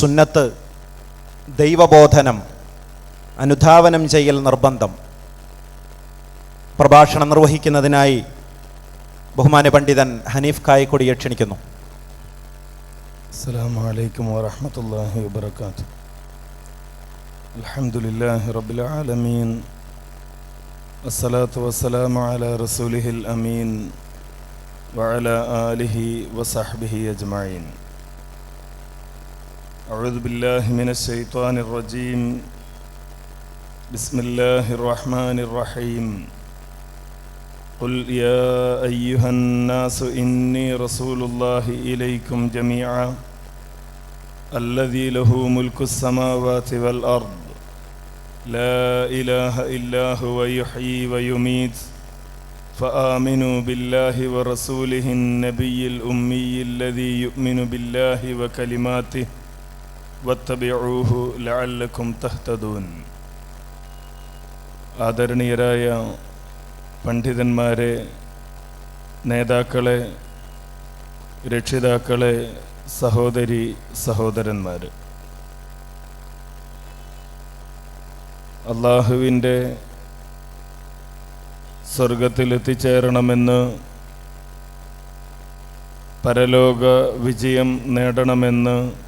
സുന്നത്ത് ദൈവബോധനം അനുധാവനം ചെയ്യൽ നിർബന്ധം. പ്രഭാഷണം നിർവഹിക്കുന്നതിനായി ബഹുമാന പണ്ഡിതൻ ഹനീഫ് കായക്കൊടിയെ ക്ഷണിക്കുന്നു. അസ്സാം വലൈക്കും വാഹമത്തല്ലാഹി അസ്സലാത്തു അമീൻ. ആലിഹി വസഹ്ബിഹി അജ്മഈൻ. أعوذ بالله من الشيطان الرجيم. بسم الله الرحمن الرحيم. قل يا أيها الناس إني رسول الله إليكم جميعا الذي له ملك السماوات والأرض. لا إله إلا هو يحيي ويميت. فآمنوا بالله ورسوله النبي الأمي الذي يؤمن بالله وكلماته. വത്തബിഊഹു തഹ്തദൂൻ. ആദരണീയരായ പണ്ഡിതന്മാരെ നേതാക്കളെ രക്ഷിതാക്കളെ സഹോദരി സഹോദരന്മാർ അള്ളാഹുവിന്റെ സ്വർഗത്തിലെത്തിച്ചേരണമെന്ന് പരലോക വിജയം നേടണമെന്ന്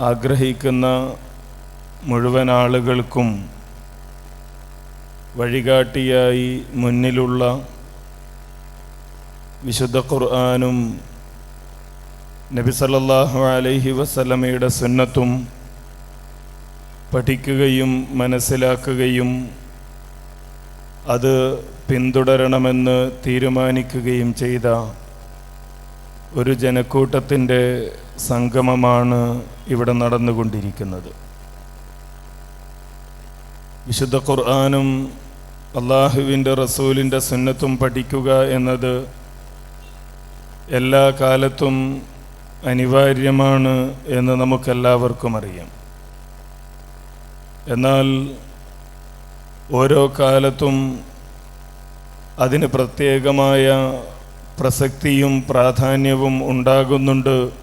ആഗ്രഹിക്കുന്ന മുഴുവൻ ആളുകൾക്കും വഴികാട്ടിയായി മുന്നിലുള്ള വിശുദ്ധ ഖുർആാനും നബി സല്ലല്ലാഹു അലൈഹി വസല്ലമയുടെ സുന്നത്തും പഠിക്കുകയും മനസ്സിലാക്കുകയും അത് പിന്തുടരണമെന്ന് തീരുമാനിക്കുകയും ചെയ്ത ഒരു ജനക്കൂട്ടത്തിന്റെ സംഗമമാണ് ഇവിടെ നടന്നുകൊണ്ടിരിക്കുന്നത്. വിശുദ്ധ ഖുർആാനും അള്ളാഹുവിന്റെ റസൂലിന്റെ സുന്നത്തും പഠിക്കുക എന്നത് എല്ലാ കാലത്തും അനിവാര്യമാണ് എന്ന് നമുക്കെല്ലാവർക്കും അറിയാം. എന്നാൽ ഓരോ കാലത്തും അതിന് പ്രത്യേകമായ പ്രസക്തിയും പ്രാധാന്യവും ഉണ്ടാകുന്നുണ്ട്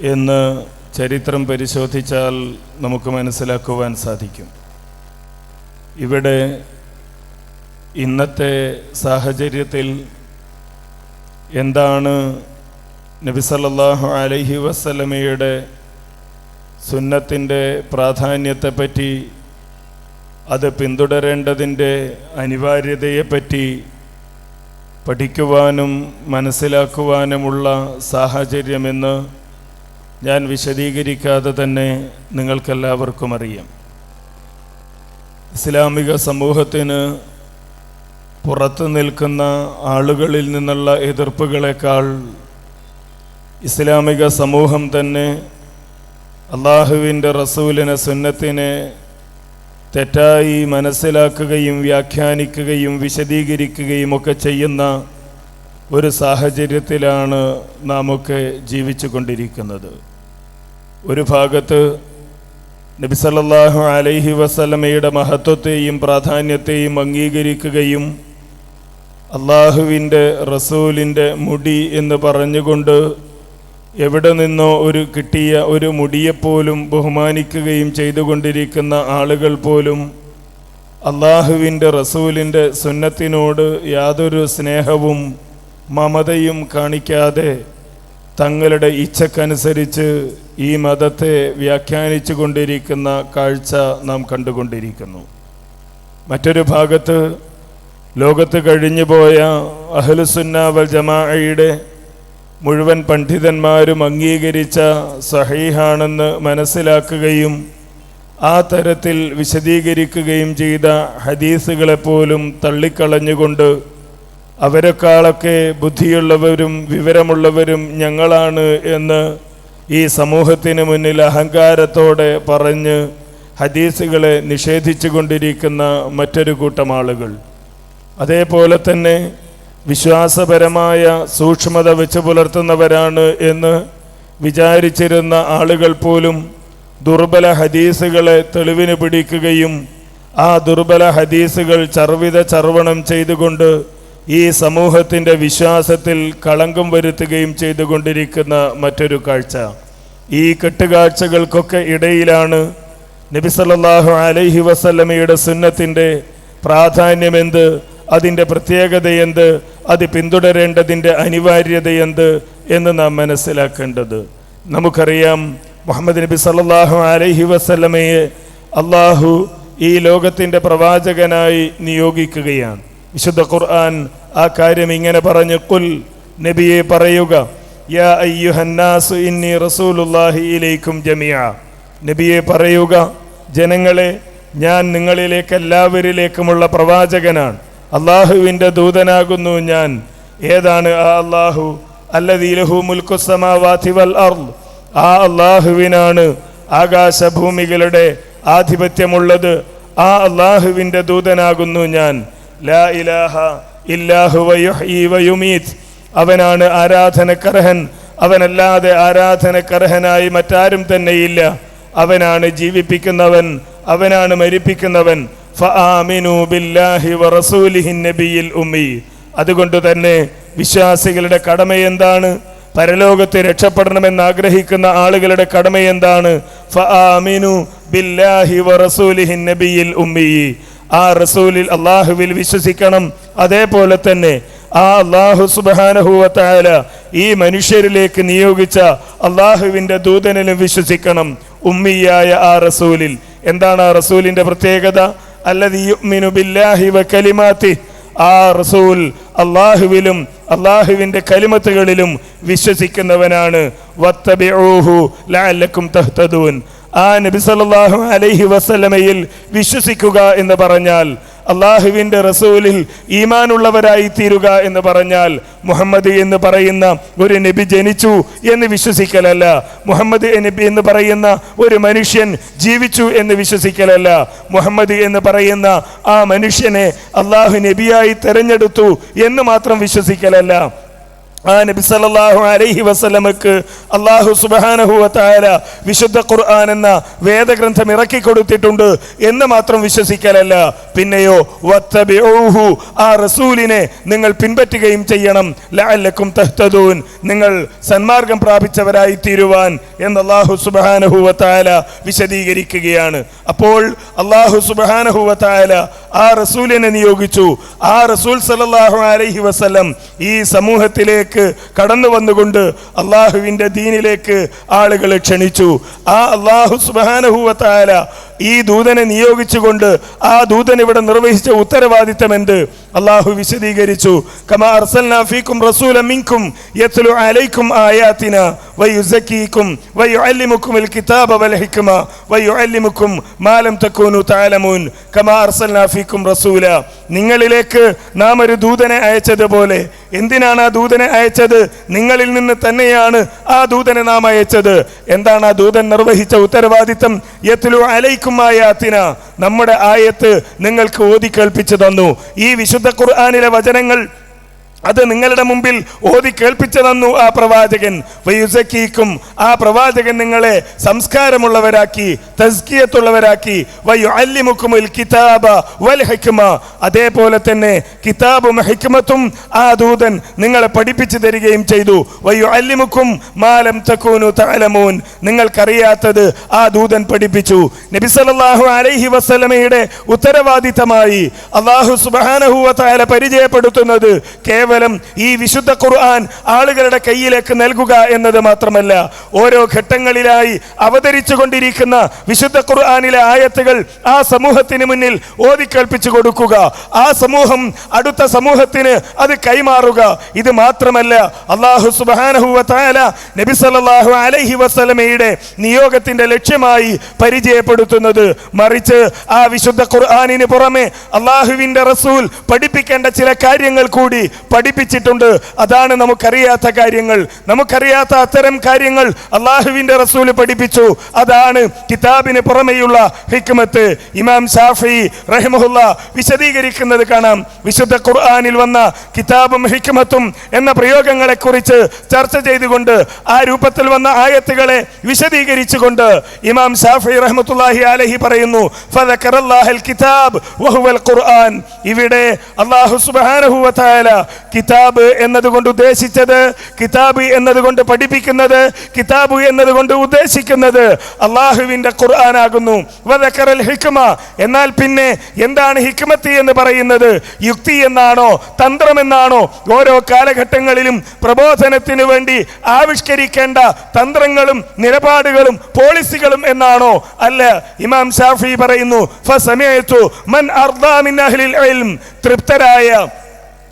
എന്ന് ചരിത്രം പരിശോധിച്ചാൽ നമുക്ക് മനസ്സിലാക്കുവാൻ സാധിക്കും. ഇവിടെ ഇന്നത്തെ സാഹചര്യത്തിൽ എന്താണ് നബിസല്ലാഹു അലൈഹി വസ്ലമയുടെ സുന്നത്തിന്റെ പ്രാധാന്യത്തെപ്പറ്റി അത് പിന്തുടരേണ്ടതിന്റെ അനിവാര്യതയെപ്പറ്റി പഠിക്കുവാനും മനസ്സിലാക്കുവാനുമുള്ള സാഹചര്യമെന്ന് ഞാൻ വിശദീകരിക്കാതെ തന്നെ നിങ്ങൾക്കെല്ലാവർക്കും അറിയാം. ഇസ്ലാമിക സമൂഹത്തിന് പുറത്തു നിൽക്കുന്ന ആളുകളിൽ നിന്നുള്ള എതിർപ്പുകളെക്കാൾ ഇസ്ലാമിക സമൂഹം തന്നെ അള്ളാഹുവിന്റെ റസൂലിനെ സുന്നത്തിനെ തെറ്റായി മനസ്സിലാക്കുകയും വ്യാഖ്യാനിക്കുകയും വിശദീകരിക്കുകയും ഒക്കെ ചെയ്യുന്ന ഒരു സാഹചര്യത്തിലാണ് നാമൊക്കെ ജീവിച്ചു കൊണ്ടിരിക്കുന്നത് ഒരു ഭാഗത്ത് നബിസല്ലാഹു അലൈഹി വസലമയുടെ മഹത്വത്തെയും പ്രാധാന്യത്തെയും അംഗീകരിക്കുകയും അള്ളാഹുവിന്റെ റസൂലിന്റെ മുടി എന്ന് പറഞ്ഞുകൊണ്ട് എവിടെ നിന്നോ ഒരു കിട്ടിയ ഒരു മുടിയെപ്പോലും ബഹുമാനിക്കുകയും ചെയ്തുകൊണ്ടിരിക്കുന്ന ആളുകൾ പോലും അള്ളാഹുവിന്റെ റസൂലിന്റെ സുന്നത്തിനോട് യാതൊരു സ്നേഹവും മമതയും കാണിക്കാതെ തങ്ങളുടെ ഇച്ഛക്കനുസരിച്ച് ഈ മതത്തെ വ്യാഖ്യാനിച്ചു കൊണ്ടിരിക്കുന്ന കാഴ്ച നാം കണ്ടുകൊണ്ടിരിക്കുന്നു. മറ്റൊരു ഭാഗത്ത് ലോകത്ത് കഴിഞ്ഞുപോയ അഹ്ലുസുന്ന വൽ ജമാഅയുടെ മുഴുവൻ പണ്ഡിതന്മാരും അംഗീകരിച്ച സഹീഹാണെന്ന് മനസ്സിലാക്കുകയും ആ തരത്തിൽ വിശദീകരിക്കുകയും ചെയ്ത ഹദീസുകളെപ്പോലും തള്ളിക്കളഞ്ഞുകൊണ്ട് അവരെക്കാളൊക്കെ ബുദ്ധിയുള്ളവരും വിവരമുള്ളവരും ഞങ്ങളാണ് എന്ന് ഈ സമൂഹത്തിന് മുന്നിൽ അഹങ്കാരത്തോടെ പറഞ്ഞ് ഹദീസുകളെ നിഷേധിച്ചു കൊണ്ടിരിക്കുന്ന മറ്റൊരു കൂട്ടം ആളുകൾ. അതേപോലെ തന്നെ വിശ്വാസപരമായ സൂക്ഷ്മത വെച്ച് പുലർത്തുന്നവരാണ് എന്ന് വിചാരിച്ചിരുന്ന ആളുകൾ പോലും ദുർബല ഹദീസുകളെ തെളിവിന് പിടിക്കുകയും ആ ദുർബല ഹദീസുകൾ ചർവിത ചർവണം ചെയ്തുകൊണ്ട് ഈ സമൂഹത്തിന്റെ വിശ്വാസത്തിൽ കളങ്കം വരുത്തുകയും ചെയ്തുകൊണ്ടിരിക്കുന്ന മറ്റൊരു കാഴ്ച. ഈ കെട്ടുകാഴ്ചകൾക്കൊക്കെ ഇടയിലാണ് നബി സല്ലല്ലാഹു അലൈഹി വസല്ലമയുടെ സുന്നത്തിന്റെ പ്രാധാന്യമെന്ത് അതിന്റെ പ്രത്യേകതയെന്ത് അത് പിന്തുടരേണ്ടതിന്റെ അനിവാര്യതയെന്ത് എന്ന് നാം മനസ്സിലാക്കേണ്ടത്. നമുക്കറിയാം മുഹമ്മദ് നബി സല്ലാഹു അലൈഹി വസല്ലമയെ അള്ളാഹു ഈ ലോകത്തിന്റെ പ്രവാചകനായി നിയോഗിക്കുകയാണ്. വിശുദ്ധ ഖുർആൻ ആ കാര്യം ഇങ്ങനെ പറഞ്ഞു കുൽ നബിയെ പറയുക യാ അയ്യുഹന്നാസു ഇന്നി ജമിയ നബിയെ പറയുക ജനങ്ങളെ ഞാൻ നിങ്ങളിലേക്ക് എല്ലാവരിലേക്കുമുള്ള പ്രവാചകനാണ്. അള്ളാഹുവിന്റെ ദൂതനാകുന്നു ഞാൻ. ഏതാണ് ആ അള്ളാഹു? അല്ലദീലഹു മുൽക്കുസമാവാതി വൽ അർ ആ അള്ളാഹുവിനാണ് ആകാശഭൂമികളുടെ ആധിപത്യമുള്ളത്. ആ അള്ളാഹുവിന്റെ ദൂതനാകുന്നു ഞാൻ. ലാ ഇലാഹ ഇല്ലാഹുവയുമീത് അവനാണ് ആരാധനക്കർഹൻ. അവനല്ലാതെ ആരാധനക്കർഹനായി മറ്റാരും തന്നെയില്ല. അവനാണ് ജീവിപ്പിക്കുന്നവൻ. അവനാണ് മരിപ്പിക്കുന്നവൻ. അതുകൊണ്ട് തന്നെ വിശ്വാസികളുടെ കടമ എന്താണ്? പരലോകത്തെ രക്ഷപ്പെടണമെന്ന് ആഗ്രഹിക്കുന്ന ആളുകളുടെ കടമ എന്താണ്? ആ റസൂലിൽ അള്ളാഹുവിൽ വിശ്വസിക്കണം. അതേപോലെ തന്നെ ആ അള്ളാഹു സുബാനഹുവത്തായ ഈ മനുഷ്യരിലേക്ക് നിയോഗിച്ച അള്ളാഹുവിന്റെ ദൂതനിലും വിശ്വസിക്കണം. ഉമ്മിയായ ആ റസൂലിൽ. എന്താണ് ആ റസൂലിന്റെ പ്രത്യേകത? അല്ലതി ബില്ലാഹി വ ആ റസൂൽ അള്ളാഹുവിലും അള്ളാഹുവിന്റെ കലിമത്തുകളിലും വിശ്വസിക്കുന്നവനാണ്. വത്തബിഊഹു ലാലക്കും തഹ്തദൂൻ. ആ നബി സല്ലല്ലാഹു അലൈഹി വസല്ലമയിൽ വിശ്വസിക്കുക എന്ന് പറഞ്ഞാൽ അള്ളാഹുവിന്റെ റസൂലിൽ ഈമാനുള്ളവരായി തീരുക എന്ന് പറഞ്ഞാൽ മുഹമ്മദ് എന്ന് പറയുന്ന ഒരു നബി ജനിച്ചു എന്ന് വിശ്വസിക്കലല്ല മുഹമ്മദ് നബി എന്ന് പറയുന്ന ഒരു മനുഷ്യൻ ജീവിച്ചു എന്ന് വിശ്വസിക്കലല്ല മുഹമ്മദ് എന്ന് പറയുന്ന ആ മനുഷ്യനെ അള്ളാഹു നബിയായി തെരഞ്ഞെടുത്തു എന്ന് മാത്രം വിശ്വസിക്കലല്ല. ആ നബി സല്ലല്ലാഹു അലൈഹി വസല്ലമക്ക് അള്ളാഹു സുബ്ഹാനഹു വതആല വിശുദ്ധ ഖുർആൻ എന്ന വേദഗ്രന്ഥം ഇറക്കി കൊടുത്തിട്ടുണ്ട് എന്ന് മാത്രം വിശ്വസിക്കലല്ല. പിന്നെയോ വത്തബിഊഹു ആ റസൂലിനെ നിങ്ങൾ പിൻപറ്റുകയും ചെയ്യണം. ലഅല്ലക്കും തഹ്തദൂൻ നിങ്ങൾ സന്മാർഗം പ്രാപിച്ചവരായി തീരുവാൻ എന്ന് അള്ളാഹു സുബ്ഹാനഹു വതആല വിശദീകരിക്കുകയാണ്. അപ്പോൾ അള്ളാഹു സുബ്ഹാനഹു വതആല ആ റസൂലിനെ നിയോഗിച്ചു. ആ റസൂൽ സല്ലല്ലാഹു അലൈഹി വസല്ലം ഈ സമൂഹത്തിലേക്ക് കടന്നു വന്നുകൊണ്ട് അള്ളാഹുവിന്റെ ദീനിലേക്ക് ആളുകളെ ക്ഷണിച്ചു. ആ അള്ളാഹു സുബാനഹുവത്തായ ഈ ദൂതനെ നിയോഗിച്ചുകൊണ്ട് ആ ദൂതൻ ഇവിടെ നിർവഹിച്ച ഉത്തരവാദിത്തം എന്ത്? അള്ളാഹു വിശദീകരിച്ചു. കമാ യത്ലു കിതാബ വൽ ഹിക്മ മാലം കമാ റസൂല. നിങ്ങളിലേക്ക് നാം ഒരു ദൂതനെ അയച്ചതുപോലെ എന്തിനാണ് ആ ദൂതനെ അയച്ചത്? നിങ്ങളിൽ നിന്ന് തന്നെയാണ് ആ ദൂതനെ നാം അയച്ചത്. എന്താണ് ആ ദൂതൻ നിർവഹിച്ച ഉത്തരവാദിത്തം? യത്ലു അലൈക്കും ആയാത്തിന നമ്മുടെ ആയത്ത് നിങ്ങൾക്ക് ഓതി കേൾപ്പിച്ചു തന്നു. ഈ വിശുദ്ധ ഖുർആാനിലെ വചനങ്ങൾ അത് നിങ്ങളുടെ മുമ്പിൽ ഓതി കേൾപ്പിച്ചു തന്നു ആ പ്രവാചകൻ. വയുസക്കീക്കും ആ പ്രവാചകൻ നിങ്ങളെ സംസ്കാരമുള്ളവരാക്കി തസ്കിയത്തുള്ളവരാക്കി. വയു അല്ലിമുക്കുമുൽ കിതാബ വൽ ഹിക്മ. അതേപോലെ തന്നെ കിതാബും ഹിക്മത്തും ആ ദൂതൻ നിങ്ങളെ പഠിപ്പിച്ചു തരികയും ചെയ്തു. വയു അല്ലിമുക്കും മാലം തക്കൂനു തലമൂൻ നിങ്ങൾക്കറിയാത്തത് ആ ദൂതൻ പഠിപ്പിച്ചു. നബി സല്ലല്ലാഹു അലൈഹി വസല്ലമയുടെ ഉത്തരവാദിത്തമായി അള്ളാഹു സുബ്ഹാനഹു വതആല പരിചയപ്പെടുത്തുന്നത് കേവലം ഈ വിശുദ്ധ ഖുർആൻ ആളുകളുടെ കയ്യിലേക്ക് നൽകുക എന്നത് മാത്രമല്ല ഓരോ ഘട്ടങ്ങളിലായി അവതരിച്ചു കൊണ്ടിരിക്കുന്ന വിശുദ്ധ ഖുർആനിലെ ആയത്തുകൾ ആ സമൂഹത്തിന് മുന്നിൽ ഓതിക്കേൾപ്പിച്ചു കൊടുക്കുക. ആ സമൂഹം അടുത്ത സമൂഹത്തിന് അത് കൈമാറുക. ഇത് മാത്രമല്ല അള്ളാഹു സുബാനഹുല നബി സല്ലല്ലാഹു അലൈഹി വസല്ലമയുടെ നിയോഗത്തിന്റെ ലക്ഷ്യമായി പരിചയപ്പെടുത്തുന്നത്. മറിച്ച് ആ വിശുദ്ധ ഖുർആാനിന് പുറമെ അള്ളാഹുവിന്റെ റസൂൽ പഠിപ്പിക്കേണ്ട ചില കാര്യങ്ങൾ കൂടി പഠിപ്പിച്ചിട്ടുണ്ട്. അതാണ് നമുക്കറിയാത്ത കാര്യങ്ങൾ. നമുക്കറിയാത്ത അത്തരം കാര്യങ്ങൾ അള്ളാഹുവിന്റെ റസൂൽ പഠിപ്പിച്ചു. അതാണ് കിതാബിന് പുറമെയുള്ള ഹിക്മത്ത്. ഇമാം ഷാഫി റഹിമഹുല്ല വിശദീകരിക്കുന്നത് കാണാം. വിശുദ്ധ ഖുർആാനിൽ വന്ന കിതാബും ഹിക്മത്തും എന്ന പ്രയോഗങ്ങളെക്കുറിച്ച് ചർച്ച ചെയ്തുകൊണ്ട് ആ രൂപത്തിൽ വന്ന ആയത്തുകളെ വിശദീകരിച്ചുകൊണ്ട് ഇമാം ഷാഫി റഹ്മത്തുല്ലാഹി അലഹി പറയുന്നു കിതാബ് ഖുർആൻ. ഇവിടെ അള്ളാഹു സുബ്ഹാനഹു വതആല കിതാബ് എന്നതുകൊണ്ട് ഉദ്ദേശിച്ചത് കിതാബ് എന്നതുകൊണ്ട് പഠിപ്പിക്കുന്നത് കിതാബ് എന്നതുകൊണ്ട് ഉദ്ദേശിക്കുന്നത് അള്ളാഹുവിന്റെ ഖുർആനാകുന്നു. വദക്കറൽ ഹിക്മ. എന്നാൽ പിന്നെ എന്താണ് ഹിക്മത്ത് എന്ന് പറയുന്നത്? യുക്തി എന്നാണോ? തന്ത്രമെന്നാണോ ഓരോ കാലഘട്ടങ്ങളിലും പ്രബോധനത്തിന് വേണ്ടി ആവിഷ്കരിക്കേണ്ട തന്ത്രങ്ങളും നിലപാടുകളും പോളിസികളും എന്നാണോ? അല്ല ഇമാം ഷാഫി പറയുന്നു തൃപ്തരായ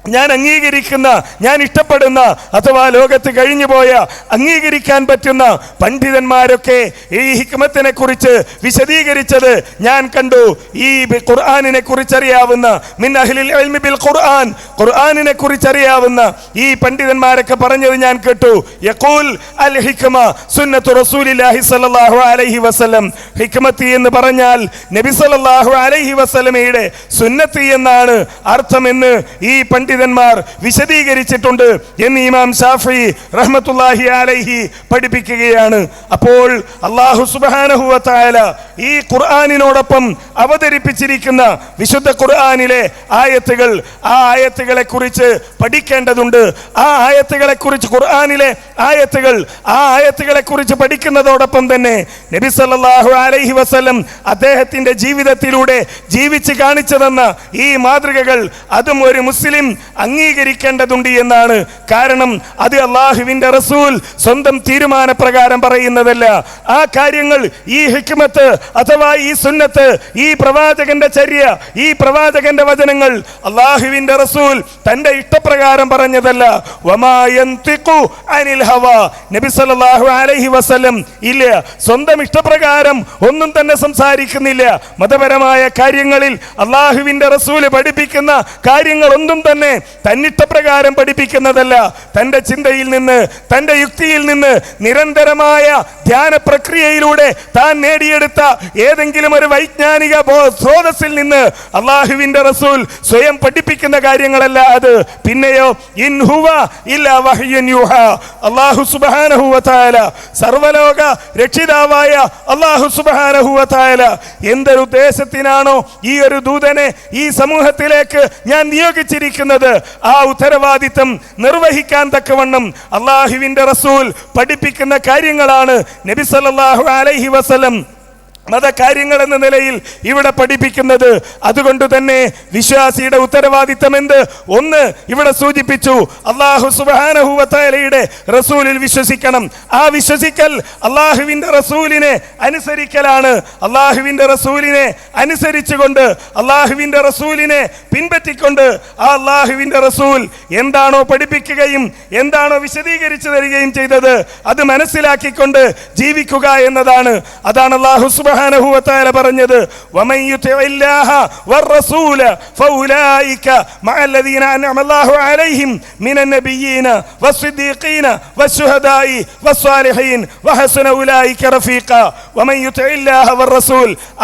ഞാൻ അംഗീകരിക്കുന്ന ഞാൻ ഇഷ്ടപ്പെടുന്ന അഥവാ ലോകത്ത് കഴിഞ്ഞു പോയ അംഗീകരിക്കാൻ പറ്റുന്ന പണ്ഡിതന്മാരൊക്കെ ഈ ഹിക്മത്തിനെ കുറിച്ച് വിശദീകരിച്ചത് ഞാൻ കണ്ടു. ഈ ഖുർആാനിനെ കുറിച്ചറിയാവുന്ന മിൻ അഹ്ലിൽ ബിൽ ഖുർആൻ ഖുർആാനിനെ കുറിച്ചറിയാവുന്ന ഈ പണ്ഡിതന്മാരൊക്കെ പറഞ്ഞത് ഞാൻ കേട്ടു. യഖൂൽ അൽ ഹിക്മ സുന്നത്തു റസൂലില്ലാഹി സല്ലല്ലാഹു അലൈഹി വസല്ലം. ഹിക്മത്തി എന്ന് പറഞ്ഞാൽ നബി സല്ലല്ലാഹു അലൈഹി വസല്ലമയുടെ സുന്നത്തി എന്നാണ് അർത്ഥമെന്ന് ഈ പണ്ഡിതന്മാർ വിശദീകരിച്ചിട്ടുണ്ട് എന്ന് ഇമാം ഷാഫി റഹ്മത്തുല്ലാഹി അലൈഹി പഠിപ്പിക്കുകയാണ്. അപ്പോൾ അള്ളാഹു സുബാനഹുല ഈ ഖുർആാനിനോടൊപ്പം അവതരിപ്പിച്ചിരിക്കുന്ന വിശുദ്ധ ഖുർആാനിലെ ആയത്തുകൾ ആ ആയത്തുകളെ കുറിച്ച് പഠിക്കേണ്ടതുണ്ട്. ആ ആയത്തുകളെ കുറിച്ച് ഖുർആാനിലെ ആയത്തുകൾ ആ ആയത്തുകളെ കുറിച്ച് പഠിക്കുന്നതോടൊപ്പം തന്നെ നബി സല്ലാഹു അലൈഹി വസ്ലം അദ്ദേഹത്തിന്റെ ജീവിതത്തിലൂടെ ജീവിച്ച് കാണിച്ചതെന്ന ഈ മാതൃകകൾ. അതും ഒരു മുസ്ലിം അംഗീകരിക്കേണ്ടതുണ്ട് എന്നാണ്. കാരണം അത് അള്ളാഹുവിന്റെ റസൂൽ സ്വന്തം തീരുമാനപ്രകാരം പറയുന്നതല്ല. ആ കാര്യങ്ങൾ ഈ ഹിക്മത്ത് അഥവാ ഈ സുന്നത്ത് ഈ പ്രവാചകന്റെ ചര്യ ഈ പ്രവാചകന്റെ വചനങ്ങൾ അള്ളാഹുവിന്റെ റസൂൽ തന്റെ ഇഷ്ടപ്രകാരം പറഞ്ഞതല്ല. അനിൽ ഹവ. നബി സല്ലല്ലാഹു അലൈഹി വസല്ലം ഇല്ല. സ്വന്തം ഇഷ്ടപ്രകാരം ഒന്നും തന്നെ സംസാരിക്കുന്നില്ല. മതപരമായ കാര്യങ്ങളിൽ അള്ളാഹുവിന്റെ റസൂൽ പഠിപ്പിക്കുന്ന കാര്യങ്ങൾ ഒന്നും തന്നെ തന്നിഷ്ടപ്രകാരം പഠിപ്പിക്കുന്നതല്ല. തന്റെ ചിന്തയിൽ നിന്ന് തന്റെ യുക്തിയിൽ നിന്ന് നിരന്തരമായ ധ്യാന പ്രക്രിയയിലൂടെ താൻ നേടിയെടുത്ത ഏതെങ്കിലും ഒരു വൈജ്ഞാനിക സ്രോതസ്സിൽ നിന്ന് അള്ളാഹുവിന്റെ റസൂൽ സ്വയം പഠിപ്പിക്കുന്ന കാര്യങ്ങളല്ല അത്. പിന്നെയോ ഇൻ ഹുവ ഇല്ലാ അള്ളാഹു തആല സർവലോക രക്ഷിതാവായ അള്ളാഹു സുബ്ഹാനഹു വ എന്തൊരു ഉദ്ദേശത്തിനാണോ ഈ ഒരു ദൂതനെ ഈ സമൂഹത്തിലേക്ക് ഞാൻ നിയോഗിച്ചിരിക്കുന്നത്? ആ ഉത്തരവാദിത്തം നിർവഹിക്കാൻ തക്കവണ്ണം അള്ളാഹുവിന്റെ റസൂൽ പഠിപ്പിക്കുന്ന കാര്യങ്ങളാണ് നബി സല്ലല്ലാഹു അലൈഹി വസല്ലം മതകാര്യങ്ങൾ എന്ന നിലയിൽ ഇവിടെ പഠിപ്പിക്കുന്നത് അതുകൊണ്ട് തന്നെ വിശ്വാസിയുടെ ഉത്തരവാദിത്തം എന്ത്? ഒന്ന് ഇവിടെ സൂചിപ്പിച്ചു അള്ളാഹു സുബാനഹുവത്തലയുടെ റസൂലിൽ വിശ്വസിക്കണം. ആ വിശ്വസിക്കൽ അള്ളാഹുവിന്റെ റസൂലിനെ അനുസരിക്കലാണ്. അള്ളാഹുവിന്റെ റസൂലിനെ അനുസരിച്ചുകൊണ്ട് അള്ളാഹുവിന്റെ റസൂലിനെ പിൻപറ്റിക്കൊണ്ട് ആ അള്ളാഹുവിന്റെ റസൂൽ എന്താണോ പഠിപ്പിക്കുകയും എന്താണോ വിശദീകരിച്ചു തരികയും ചെയ്തത് അത് മനസ്സിലാക്കിക്കൊണ്ട് ജീവിക്കുക എന്നതാണ്. അതാണ് അള്ളാഹു സുബ്ഹാനഹു തആല പറഞ്ഞത്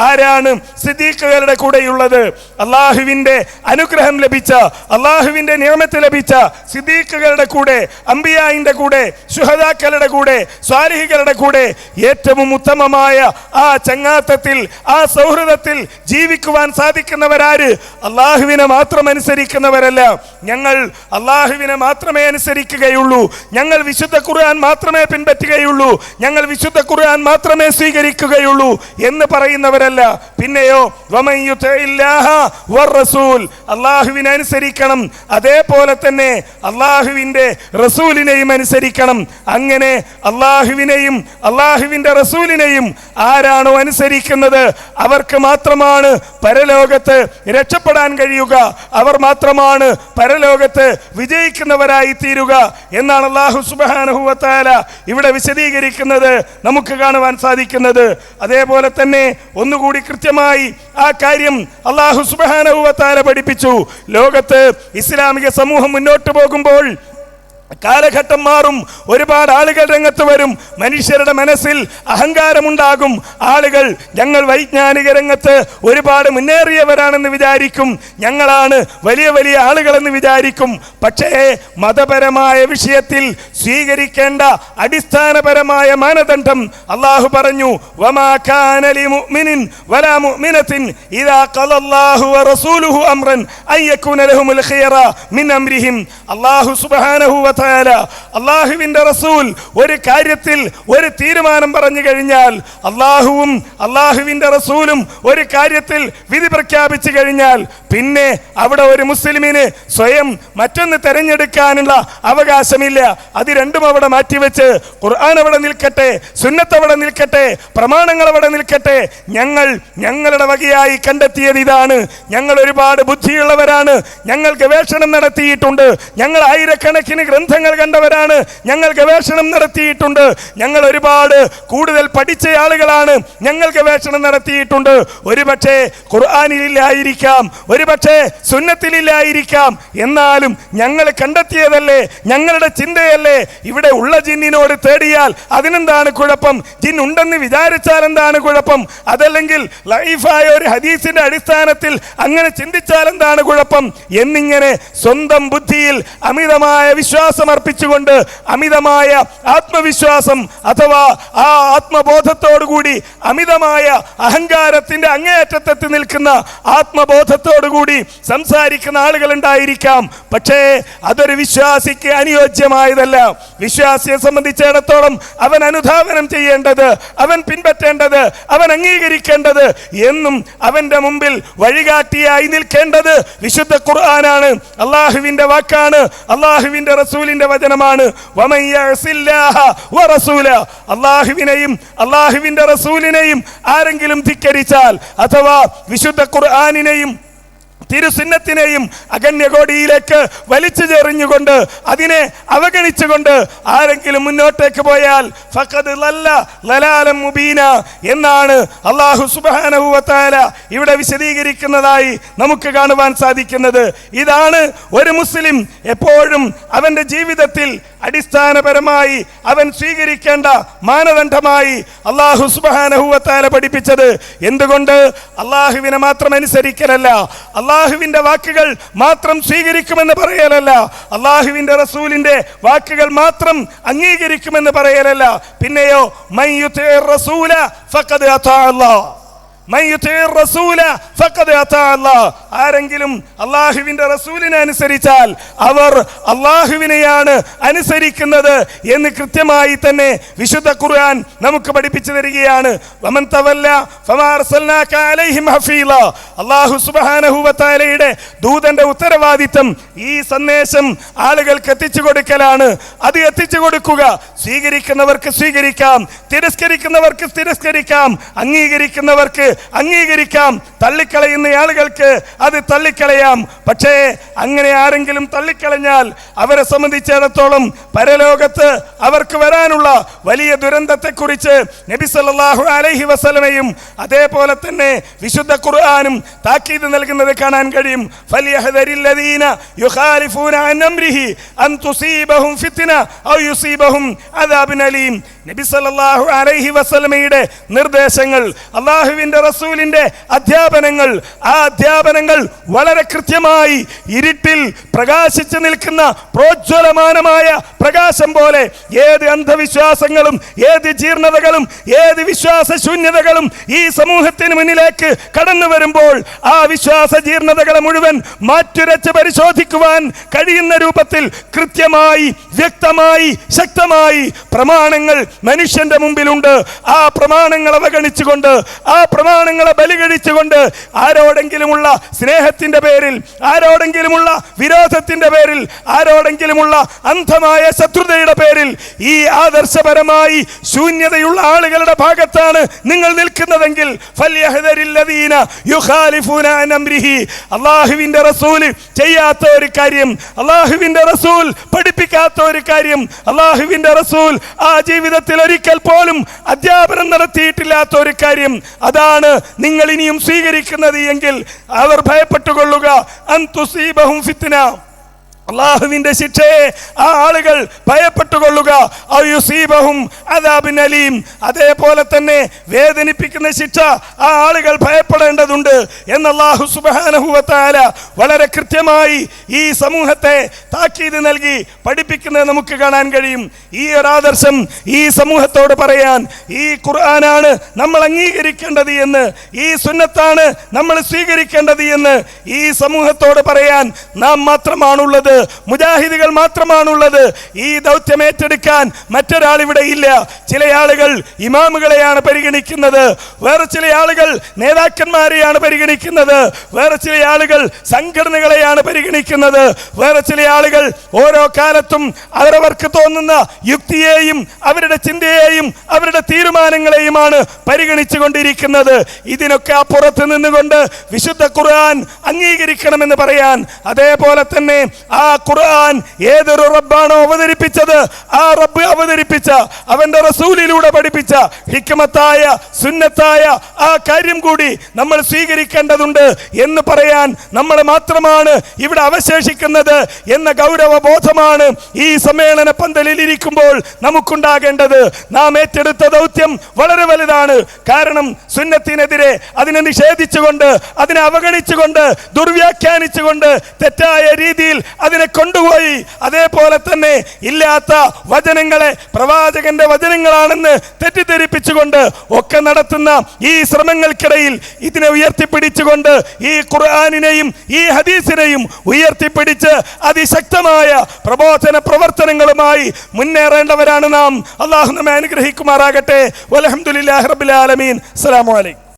ആരാണ് സിദ്ദീഖുകളുടെ കൂടെയുള്ളത്? അള്ളാഹുവിന്റെ അനുഗ്രഹം ലഭിച്ച അള്ളാഹുവിന്റെ നിയമത്ത് ലഭിച്ച സിദ്ദീഖുകളുടെ കൂടെ അമ്പിയായിന്റെ കൂടെ ശുഹദാക്കളുടെ കൂടെ സ്വാലിഹികളുടെ കൂടെ ഏറ്റവും ഉത്തമമായ ആ ചങ്ങാത്തത്തിൽ ആ സൗഹൃദത്തിൽ ജീവിക്കുവാൻ സാധിക്കുന്നവരാര്? അള്ളാഹുവിനെ മാത്രം അനുസരിക്കുന്നവരല്ല. ഞങ്ങൾ അള്ളാഹുവിനെ മാത്രമേ അനുസരിക്കുകയുള്ളൂ. ഞങ്ങൾ വിശുദ്ധ ഖുർആൻ മാത്രമേ പിൻപറ്റുകയുള്ളൂ. ഞങ്ങൾ വിശുദ്ധ ഖുർആൻ മാത്രമേ സ്വീകരിക്കുകയുള്ളൂ എന്ന് പറയുന്നവരല്ല. പിന്നെയോ അള്ളാഹുവിനെ അനുസരിക്കണം. അതേപോലെ തന്നെ അള്ളാഹുവിന്റെ റസൂലിനെയും അനുസരിക്കണം. അങ്ങനെ അള്ളാഹുവിനെയും അള്ളാഹുവിന്റെ റസൂലിനെയും ആരാണോ അനുസരിക്കുന്നത് അവർക്ക് മാത്രമാണ് പരലോകത്ത് രക്ഷപ്പെടാൻ കഴിയുക. അവർ മാത്രമാണ് പരലോകത്ത് വിജയിക്കുന്നവരായി തീരുക എന്നാണ് അള്ളാഹു സുബാനഹുവത്താല ഇവിടെ വിശദീകരിക്കുന്നത് നമുക്ക് കാണുവാൻ സാധിക്കുന്നത്. അതേപോലെ തന്നെ ഒന്നുകൂടി കൃത്യമായി ആ കാര്യം അള്ളാഹു സുബാനഹുവത്താല പഠിപ്പിച്ചു. ലോകത്ത് ഇസ്ലാമിക സമൂഹം മുന്നോട്ട് പോകുമ്പോൾ കാലഘട്ടം മാറും. ഒരുപാട് ആളുകൾ രംഗത്ത് വരും. മനുഷ്യരുടെ മനസ്സിൽ അഹങ്കാരമുണ്ടാകും. ആളുകൾ ഞങ്ങൾ വൈജ്ഞാനിക രംഗത്ത് ഒരുപാട് മുന്നേറിയവരാണെന്ന് വിചാരിക്കും. ഞങ്ങളാണ് വലിയ വലിയ ആളുകളെന്ന് വിചാരിക്കും. പക്ഷേ മതപരമായ വിഷയത്തിൽ സ്വീകരിക്കേണ്ട അടിസ്ഥാനപരമായ മാനദണ്ഡം അള്ളാഹു പറഞ്ഞു അള്ളാഹു കാന വതആല അല്ലാഹുവിന്റെ റസൂൽ ഒരു കാര്യത്തിൽ ഒരു തീരുമാനം പറഞ്ഞു കഴിഞ്ഞാൽ അള്ളാഹുവും അള്ളാഹുവിന്റെ റസൂലും ഒരു കാര്യത്തിൽ വിധി പ്രഖ്യാപിച്ചു കഴിഞ്ഞാൽ പിന്നെ അവിടെ ഒരു മുസ്ലിമിന് സ്വയം മറ്റൊന്ന് തെരഞ്ഞെടുക്കാനുള്ള അവകാശമില്ല. അത് രണ്ടും അവിടെ മാറ്റിവെച്ച് ഖുർആൻ അവിടെ നിൽക്കട്ടെ സുന്നത്ത് അവിടെ നിൽക്കട്ടെ പ്രമാണങ്ങൾ അവിടെ നിൽക്കട്ടെ. ഞങ്ങൾ ഞങ്ങളുടെ വകയായി കണ്ടെത്തിയത് ഇതാണ്. ഞങ്ങൾ ഒരുപാട് ബുദ്ധിയുള്ളവരാണ്. ഞങ്ങൾ ഗവേഷണം നടത്തിയിട്ടുണ്ട്. ഞങ്ങൾ ആയിരക്കണക്കിന് ഗ്രന്ഥങ്ങൾ കണ്ടവരാണ്. ഞങ്ങൾ ഗവേഷണം നടത്തിയിട്ടുണ്ട്. ഞങ്ങൾ ഒരുപാട് കൂടുതൽ പഠിച്ച ആളുകളാണ്. ഞങ്ങൾ ഗവേഷണം നടത്തിയിട്ടുണ്ട്. ഒരുപക്ഷെ ഖുർആാനിലില്ലായിരിക്കാം. ഒരുപക്ഷെ സുന്നത്തിലില്ലായിരിക്കാം. എന്നാലും ഞങ്ങൾ കണ്ടെത്തിയതല്ലേ? ഞങ്ങളുടെ ചിന്തയല്ലേ? ഇവിടെ ഉള്ള ജിന്നിനോട് തേടിയാൽ അതിനെന്താണ് കുഴപ്പം? ജിൻ ഉണ്ടെന്ന് വിചാരിച്ചാൽ എന്താണ് കുഴപ്പം? അതല്ലെങ്കിൽ ലൈഫായ ഒരു ഹദീസിന്റെ അടിസ്ഥാനത്തിൽ അങ്ങനെ ചിന്തിച്ചാൽ എന്താണ് കുഴപ്പം? എന്നിങ്ങനെ സ്വന്തം ബുദ്ധിയിൽ അമിതമായ വിശ്വാസം അർപ്പിച്ചുകൊണ്ട് അമിതമായ ആത്മവിശ്വാസം അഥവാ ആ ആത്മബോധത്തോടുകൂടി അമിതമായ അഹങ്കാരത്തിന്റെ അങ്ങേയറ്റത്തെത്തി നിൽക്കുന്ന ആത്മബോധത്തോടുകൂടി സംസാരിക്കുന്ന ആളുകൾ ഉണ്ടായിരിക്കാം. പക്ഷേ അതൊരു വിശ്വാസിക്ക് അനുയോജ്യമായതല്ല. വിശ്വാസിയെ സംബന്ധിച്ചിടത്തോളം അവൻ അനുധാവനം ചെയ്യേണ്ടത് അവൻ പിൻപറ്റേണ്ടത് അവൻ അംഗീകരിക്കേണ്ടത് എന്നും അവന്റെ മുമ്പിൽ വഴികാട്ടിയായി നിൽക്കേണ്ടത് വിശുദ്ധ ഖുർആനാണ്. അള്ളാഹുവിന്റെ വാക്കാണ്. അള്ളാഹുവിന്റെ റസൂലിന്റെ വചനമാണ്. അള്ളാഹുവിനെയും അള്ളാഹുവിന്റെ റസൂലിനെയും ആരെങ്കിലും ധിക്കരിച്ചാൽ അഥവാ വിശുദ്ധ ഖുർആാനിനെയും തിരുസിന്നത്തിനെയും അഗണ്യകോടിയിലേക്ക് വലിച്ചു ചെറിഞ്ഞുകൊണ്ട് അതിനെ അവഗണിച്ചുകൊണ്ട് ആരെങ്കിലും മുന്നോട്ടേക്ക് പോയാൽ ഫഖദ് ലല്ല ലലാലം മുബീന എന്നാണ് അള്ളാഹു വതആല ഇവിടെ വിശദീകരിക്കുന്നതായി നമുക്ക് കാണുവാൻ സാധിക്കുന്നത്. ഇതാണ് ഒരു മുസ്ലിം എപ്പോഴും അവന്റെ ജീവിതത്തിൽ അടിസ്ഥാനപരമായി അവൻ സ്വീകരിക്കേണ്ട മാനദണ്ഡമായി അള്ളാഹു സുബാനഹുവത്താല പഠിപ്പിച്ചത് എന്തുകൊണ്ട്? അള്ളാഹുവിനെ മാത്രം അനുസരിക്കലല്ല. അള്ളാഹുവിന്റെ വാക്കുകൾ മാത്രം സ്വീകരിക്കുമെന്ന് പറയലല്ല. അള്ളാഹുവിന്റെ റസൂലിന്റെ വാക്കുകൾ മാത്രം അംഗീകരിക്കുമെന്ന് പറയലല്ല. പിന്നെയോ മൈ യുതിഇർ റസൂല ഫഖദ് അതാ ആരെങ്കിലും അള്ളാഹുവിന്റെ റസൂലിനെ അനുസരിച്ചാൽ അവർ അള്ളാഹുവിനെയാണ് അനുസരിക്കുന്നത് എന്ന് കൃത്യമായി തന്നെ വിശുദ്ധ ഖുർആൻ നമുക്ക് പഠിപ്പിച്ചു തരികയാണ്. അള്ളാഹു സുബ്ഹാനഹു വതആലയുടെ ദൂതന്റെ ഉത്തരവാദിത്തം ഈ സന്ദേശം ആളുകൾക്ക് എത്തിച്ചു കൊടുക്കലാണ്. അത് എത്തിച്ചു കൊടുക്കുക. സ്വീകരിക്കുന്നവർക്ക് സ്വീകരിക്കാം. തിരസ്കരിക്കുന്നവർക്ക് തിരസ്കരിക്കാം. അംഗീകരിക്കുന്നവർക്ക് അംഗീകരിക്കാം. തള്ളിക്കളയുന്ന ആളുകൾക്ക് അത് തള്ളിക്കളയാം. പക്ഷേ അങ്ങനെ ആരെങ്കിലും തള്ളിക്കളഞ്ഞാൽ അവരെ സംബന്ധിച്ചിടത്തോളം പരലോകത്ത് അവർക്ക് വരാനുള്ള വലിയ ദുരന്തത്തെക്കുറിച്ച് നബി സല്ലാഹു അലൈഹി വസലമയും അതേപോലെ തന്നെ വിശുദ്ധ ഖുർആനും താക്കീത് നൽകുന്നത് കാണാൻ കഴിയും. യുഖാലിഫൂന അൻ അൻ തുസീബഹും ഫിത്ന ഔ യുസീബഹും അലീം നബി സല്ലല്ലാഹു അലൈഹി വസല്ലമയുടെ നിർദ്ദേശങ്ങൾ അള്ളാഹുവിന്റെ റസൂലിന്റെ അധ്യാപനങ്ങൾ ആ അധ്യാപനങ്ങൾ വളരെ കൃത്യമായി ഇരുട്ടിൽ പ്രകാശിച്ചു നിൽക്കുന്ന പ്രോജ്വലമാനമായ പ്രകാശം പോലെ ഏത് അന്ധവിശ്വാസങ്ങളും ഏത് ജീർണതകളും ഏത് വിശ്വാസ ശൂന്യതകളും ഈ സമൂഹത്തിന് മുന്നിലേക്ക് കടന്നു വരുമ്പോൾ ആ വിശ്വാസ ജീർണതകളെ മുഴുവൻ മാറ്റുരച്ച് പരിശോധിക്കുവാൻ കഴിയുന്ന രൂപത്തിൽ കൃത്യമായി വ്യക്തമായി ശക്തമായി പ്രമാണങ്ങൾ മനുഷ്യന്റെ മുമ്പിലുണ്ട് ആ പ്രമാണങ്ങൾ അവഗണിച്ചുകൊണ്ട് ആ പ്രമാണങ്ങളെ ബലികഴിച്ചുകൊണ്ട് ആരോടെങ്കിലുമുള്ള സ്നേഹത്തിന്റെ പേരിൽ ആരോടെങ്കിലുമുള്ള വിരോധത്തിന്റെ പേരിൽ ആരോടെങ്കിലുമുള്ള അന്ധമായ ശത്രുതയുടെ പേരിൽ ഈ ആദർശപരമായി ശൂന്യതയുള്ള ആളുകളുടെ ഭാഗത്താണ് നിങ്ങൾ നിൽക്കുന്നതെങ്കിൽ. അള്ളാഹുവിന്റെ റസൂൽ ചെയ്യാത്ത ഒരു കാര്യം അള്ളാഹുവിന്റെ റസൂൽ പഠിപ്പിക്കാത്ത ഒരു കാര്യം അള്ളാഹുവിന്റെ റസൂൽ ആ ജീവിതത്തിൽ ഒരിക്കൽ പോലും അധ്യാപനം നടത്തിയിട്ടില്ലാത്ത ഒരു കാര്യം അതാണ് നിങ്ങൾ ഇനിയും സ്വീകരിക്കുന്നത് എങ്കിൽ അവർ ഭയപ്പെട്ടുകൊള്ളുക. അന്തുസീബഹും ഫിത്ന. അള്ളാഹുവിന്റെ ശിക്ഷയെ ആ ആളുകൾ ഭയപ്പെട്ടുകൊള്ളുക. ഔ യുസീബഹും അദാബിൻ അലീം. അതേപോലെ തന്നെ വേദനിപ്പിക്കുന്ന ശിക്ഷ ആ ആളുകൾ ഭയപ്പെടേണ്ടതുണ്ട് എന്ന് വ വളരെ കൃത്യമായി ഈ സമൂഹത്തെ താക്കീത് നൽകി പഠിപ്പിക്കുന്നത് നമുക്ക് കാണാൻ കഴിയും. ഈ ഒരു ആദർശം ഈ സമൂഹത്തോട് പറയാൻ ഈ ഖുർആനാണ് നമ്മൾ അംഗീകരിക്കേണ്ടത് എന്ന് ഈ സുന്നത്താണ് നമ്മൾ സ്വീകരിക്കേണ്ടത് എന്ന് ഈ സമൂഹത്തോട് പറയാൻ നാം മാത്രമാണുള്ളത്. മുജാഹിദുകൾ മാത്രമാണുള്ളത്. ഈ ദൗത്യം ഏറ്റെടുക്കാൻ മറ്റൊരാൾ ഇവിടെ ഇല്ല. ചില ആളുകൾ ഇമാമുകളെയാണ് പരിഗണിക്കുന്നത്. വേറെ ചില ആളുകൾ നേതാക്കന്മാരെയാണ് പരിഗണിക്കുന്നത്. വേറെ ചില ആളുകൾ സംഘടനകളെയാണ് പരിഗണിക്കുന്നത്. വേറെ ചില ആളുകൾ ഓരോ കാലത്തും അവരവർക്ക് തോന്നുന്ന യുക്തിയെയും അവരുടെ ചിന്തയെയും അവരുടെ തീരുമാനങ്ങളെയുമാണ് പരിഗണിച്ചു കൊണ്ടിരിക്കുന്നത് ഇതിനൊക്കെ അപ്പുറത്ത് നിന്നുകൊണ്ട് വിശുദ്ധ ഖുർആൻ അംഗീകരിക്കണമെന്ന് പറയാൻ അതേപോലെ തന്നെ ആ ഖുർആൻ ഏതൊരു റബ്ബാണോ അവതരിപ്പിച്ചത്? ആ റബ്ബ് അവതരിപ്പിച്ച അവന്റെ റസൂലിലൂടെ പഠിപ്പിച്ച ഹിക്മത്തായ സുന്നത്തായ ആ കാര്യം കൂടി നമ്മൾ സ്വീകരിക്കേണ്ടതുണ്ട് എന്ന് പറയാൻ നമ്മൾ മാത്രമാണ് ഇവിടെ അവശേഷിക്കുന്നത് എന്ന ഗൗരവ ബോധമാണ് ഈ സമ്മേളന പന്തലിൽ ഇരിക്കുമ്പോൾ നമുക്കുണ്ടാകേണ്ടത്. നാം ഏറ്റെടുത്ത ദൗത്യം വളരെ വലുതാണ്. കാരണം സുന്നത്തിനെതിരെ അതിനെ നിഷേധിച്ചുകൊണ്ട് അതിനെ അവഗണിച്ചുകൊണ്ട് ദുർവ്യാഖ്യാനിച്ചുകൊണ്ട് തെറ്റായ രീതിയിൽ അതിനെ കൊണ്ടുപോയി. അതേപോലെ തന്നെ ഇല്ലാത്ത വചനങ്ങളെ പ്രവാചകന്റെ വചനങ്ങളാണെന്ന് തെറ്റിദ്ധരിപ്പിച്ചുകൊണ്ട് ഒക്കെ നടത്തുന്ന ഈ ശ്രമങ്ങൾക്കിടയിൽ ഇതിനെ ഉയർത്തിപ്പിടിച്ചുകൊണ്ട് ഈ ഖുർആാനിനെയും ഈ ഹദീസിനെയും ഉയർത്തിപ്പിടിച്ച് അതിശക്തമായ പ്രബോധന പ്രവർത്തനങ്ങളുമായി മുന്നേറേണ്ടവരാണ് നാം. അള്ളാഹു നമ്മെ അനുഗ്രഹിക്കുമാറാകട്ടെ. വലഹമുല്ലാ റബുലാലമീൻ അസ്സലാമു അലൈക്കും.